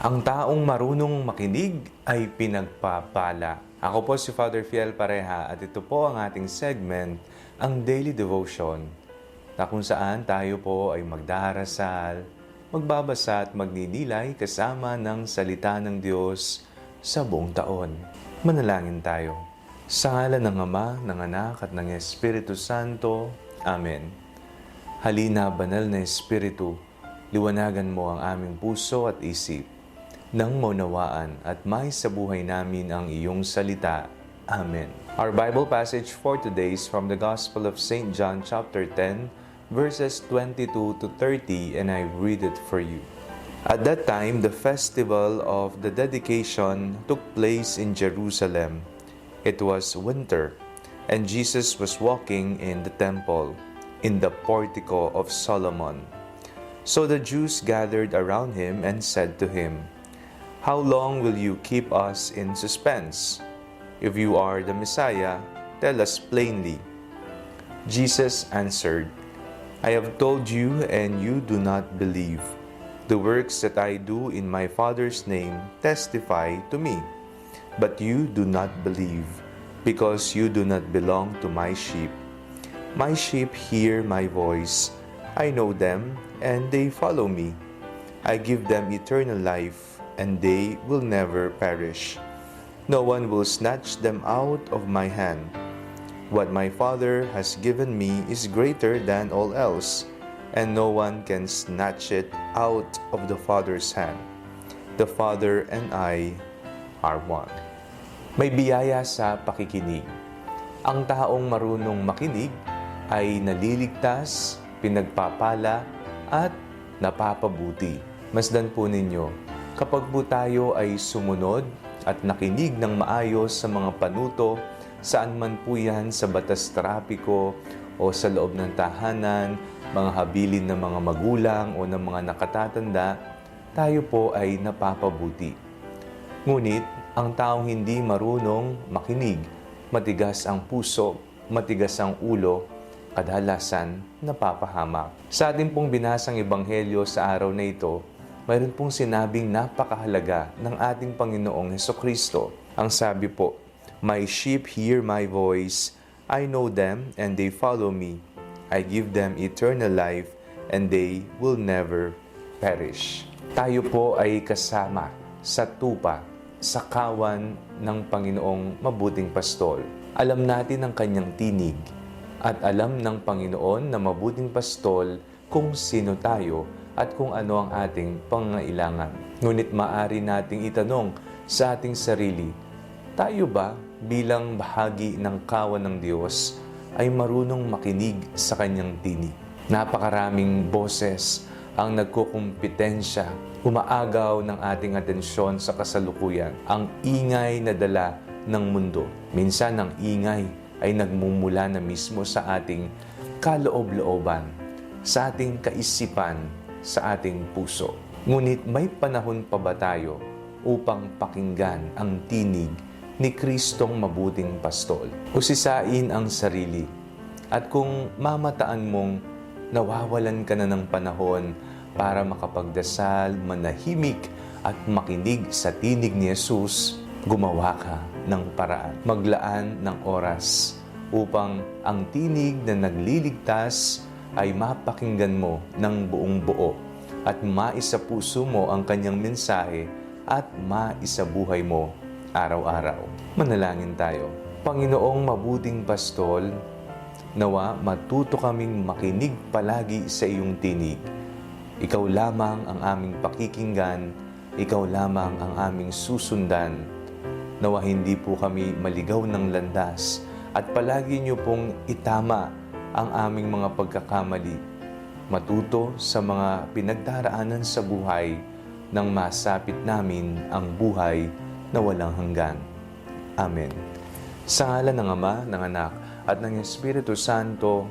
Ang taong marunong makinig ay pinagpapala. Ako po si Father Fiel Pareha at ito po ang ating segment, ang Daily Devotion, na kung saan tayo po ay magdarasal, magbabasa at magninilay kasama ng salita ng Diyos sa buong taon. Manalangin tayo. Sa ngalan ng Ama, ng Anak at ng Espiritu Santo. Amen. Halina, banal na Espiritu, liwanagan mo ang aming puso at isip nang maunawaan at may sa buhay namin ang iyong salita. Amen. Our Bible passage for today is from the Gospel of St. John chapter 10, verses 22 to 30, and I read it for you. At that time, the festival of the dedication took place in Jerusalem. It was winter, and Jesus was walking in the temple, in the portico of Solomon. So the Jews gathered around him and said to him, How long will you keep us in suspense? If you are the Messiah, tell us plainly. Jesus answered, I have told you, and you do not believe. The works that I do in my Father's name testify to me. But you do not believe, because you do not belong to my sheep. My sheep hear my voice. I know them, and they follow me. I give them eternal life, and they will never perish. No one will snatch them out of my hand. What my Father has given me is greater than all else, and no one can snatch it out of the Father's hand. The Father and I are one. May biyaya sa pakikinig. Ang taong marunong makinig ay naliligtas, pinagpapala, at napapabuti. Masdan po ninyo, kapag po tayo ay sumunod at nakinig ng maayos sa mga panuto, saan man po yan sa batas trapiko o sa loob ng tahanan, mga habilin ng mga magulang o ng mga nakatatanda, tayo po ay napapabuti. Ngunit, ang taong hindi marunong makinig, matigas ang puso, matigas ang ulo, kadalasan napapahamak. Sa ating pong binasang ebanghelyo sa araw na ito, mayroon pong sinabing napakahalaga ng ating Panginoong Heso Kristo. Ang sabi po, My sheep hear my voice, I know them and they follow me. I give them eternal life and they will never perish. Tayo po ay kasama sa tupa, sa kawan ng Panginoong mabuting pastol. Alam natin ang kanyang tinig at alam ng Panginoon na mabuting pastol kung sino tayo at kung ano ang ating pangailangan. Ngunit maari nating itanong sa ating sarili, tayo ba bilang bahagi ng kawan ng Diyos ay marunong makinig sa kanyang tinig? Napakaraming boses ang nagkukumpetensya, umaagaw ng ating atensyon sa kasalukuyan, ang ingay na dala ng mundo. Minsan ang ingay ay nagmumula na mismo sa ating kaloob-looban, sa ating kaisipan, sa ating puso. Ngunit may panahon pa ba tayo upang pakinggan ang tinig ni Kristong mabuting pastol? Usisain ang sarili at kung mamataan mong nawawalan ka na ng panahon para makapagdasal, manahimik at makinig sa tinig ni Jesus, gumawa ka ng paraan. Maglaan ng oras upang ang tinig na nagliligtas ay mapakinggan mo ng buong buo at maisa puso mo ang kanyang mensahe at maisa buhay mo araw-araw. Manalangin tayo. Panginoong mabuting pastol, nawa matuto kaming makinig palagi sa iyong tinig. Ikaw lamang ang aming pakikinggan, ikaw lamang ang aming susundan. Nawa hindi po kami maligaw ng landas at palagi niyo pong itama ang aming mga pagkakamali. Matuto sa mga pinagdaraanan sa buhay nang masapit namin ang buhay na walang hanggan. Amen. Sa ngalan ng Ama, ng Anak, at ng Espiritu Santo.